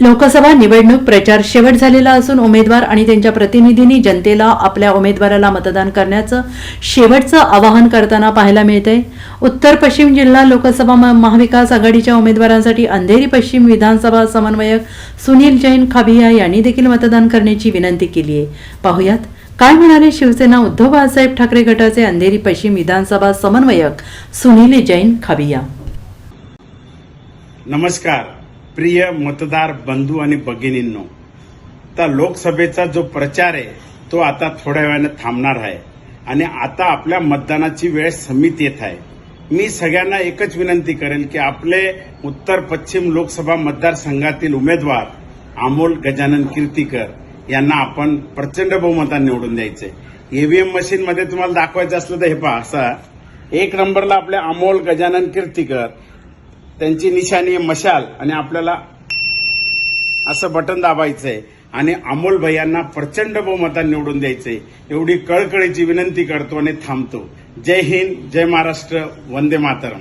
लोकसभा निवडणूक प्रचार शेवट झालेला असून उमेदवार आणि त्यांच्या प्रतिनिधींनी जनतेला आपल्या उमेदवाराला मतदान करण्याचं शेवटचं आवाहन करताना पाहायला मिळतंय. उत्तर पश्चिम जिल्हा लोकसभा महाविकास आघाडीच्या उमेदवारांसाठी अंधेरी पश्चिम विधानसभा समन्वयक सुनील जैन खाबिया यांनी देखील मतदान करण्याची विनंती केली आहे. पाहुयात काय म्हणाले शिवसेना उद्धव बाळासाहेब ठाकरे गटाचे अंधेरी पश्चिम विधानसभा समन्वयक सुनील जैन खाबिया? नमस्कार. प्रिय मतदार बंधू आणि भगिनींनो तर लोकसभेचा जो प्रचार आहे तो आता थोड्या वेळाने थांबणार आहे. आणि आता आपल्या मतदानाची वेळ समित येत आहे. मी सगळ्यांना एकच विनंती करेल की आपले उत्तर पश्चिम लोकसभा मतदारसंघातील उमेदवार अमोल गजानन कीर्तीकर यांना आपण प्रचंड बहुमताने निवडून द्यायचे ईव्हीएम मशीन मध्ये तुम्हाला दाखवायचं असलं तर हे पहा असा. एक नंबरला आपले अमोल गजानन कीर्तीकर त्यांची निशाणी आहे मशाल आणि आपल्याला असं बटन दाबायचंय. आणि अमोल भैयांना प्रचंड बहुमताने निवडून द्यायचंय. एवढी कळकळीची विनंती करतो आणि थांबतो. जय हिंद जय महाराष्ट्र वंदे मातरम.